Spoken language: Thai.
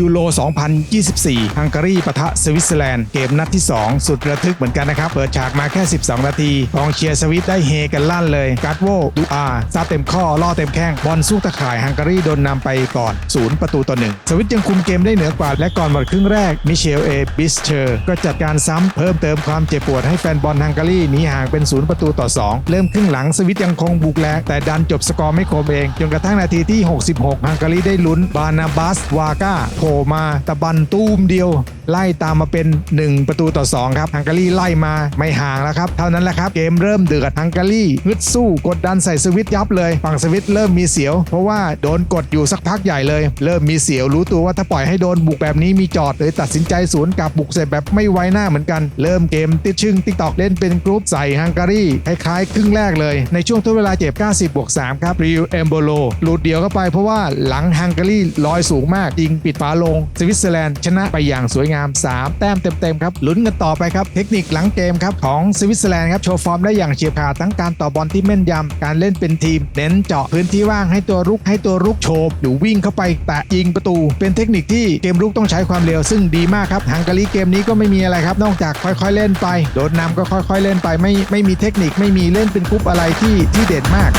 ยูโร 2024 ฮังการีปะทะสวิตเซอร์แลนด์เกมนัดที่ 2 สุดระทึกเหมือนกันนะครับ เปิดฉากมาแค่ 12 นาทีกองเชียร์สวิตได้เฮกันลั่นเลยการ์ดโวดูอาซาเต็มข้อล่อเต็มแข้งบอลสู้ตะข่ายฮังการีโดนนำไปก่อน 0 ประตูต่อ1สวิตยังคุมเกมได้เหนือกว่า และก่อนหมดครึ่งแรกมิเชลเอบิสเชอร์ก็จัดการซ้ำเพิ่มเติมความเจ็บปวดให้แฟนบอลฮังการีหนีห่างเป็น 0 ประตูต่อ 2 เริ่มครึ่งหลังสวิตยังคงบุกแรงแต่ดันจบสกอร์ไม่คมเอง จนกระทั่งนาทีที่ 66 ฮังการีได้ลุ้นบานาบัสวาก้าผล่มาตะบันตูมเดียวไล่ตามมาเป็น 1 ประตูต่อ 2 ครับฮังการีไล่มาไม่ห่างแล้วครับ เท่านั้นแหละครับ เกมเริ่มเดือดฮังการีฮึดสู้กดดันใส่สวิตยับเลย ฝั่งสวิตเริ่มมีเสียว เพราะว่าโดนกดอยู่สักพักใหญ่เลย เริ่มมีเสียวรู้ตัวว่าถ้าปล่อยให้โดนบุกแบบนี้มีจอดเลยตัดสินใจสวนกลับบุกเสร็จแบบไม่ไว้หน้าเหมือนกัน เริ่มเกมติดชึ่งติ๊กตอกเล่นเป็นกรุ๊ปใส่ฮังการีคล้ายๆครึ่งแรกเลย ในช่วงทดเวลาเจ็บ 90บวก3ครับริวเอมโบโลหลุดเดียวเข้าไปเพราะว่าหลังฮังการีลอยสูงมากยิงปิดฝาลงสวิตเซอร์แลนด์ชนะไปอย่างสวยงาม 3 แต้มเต็มๆครับลุ้นกันต่อไปครับ เทคนิคหลังเกมครับของสวิตเซอร์แลนด์ครับโชว์ฟอร์มได้อย่างเฉียบขาดทั้งการต่อบอลที่แม่นยำการเล่นเป็นทีม เน้นเจาะพื้นที่ว่างให้ตัวรุกให้ตัวรุกโฉบหรือวิ่งเข้าไปแตะยิงประตู เป็นเทคนิคที่เกมรุกต้องใช้ความเร็วซึ่งดีมากครับฮังการีเกมนี้ก็ไม่มีอะไรครับนอกจากค่อยๆเล่นไปโดนนำก็ค่อยๆเล่นไปไม่ไม่มีเทคนิคไม่มีเล่นเป็นกรุ๊ปอะไรที่ที่เด่นมาก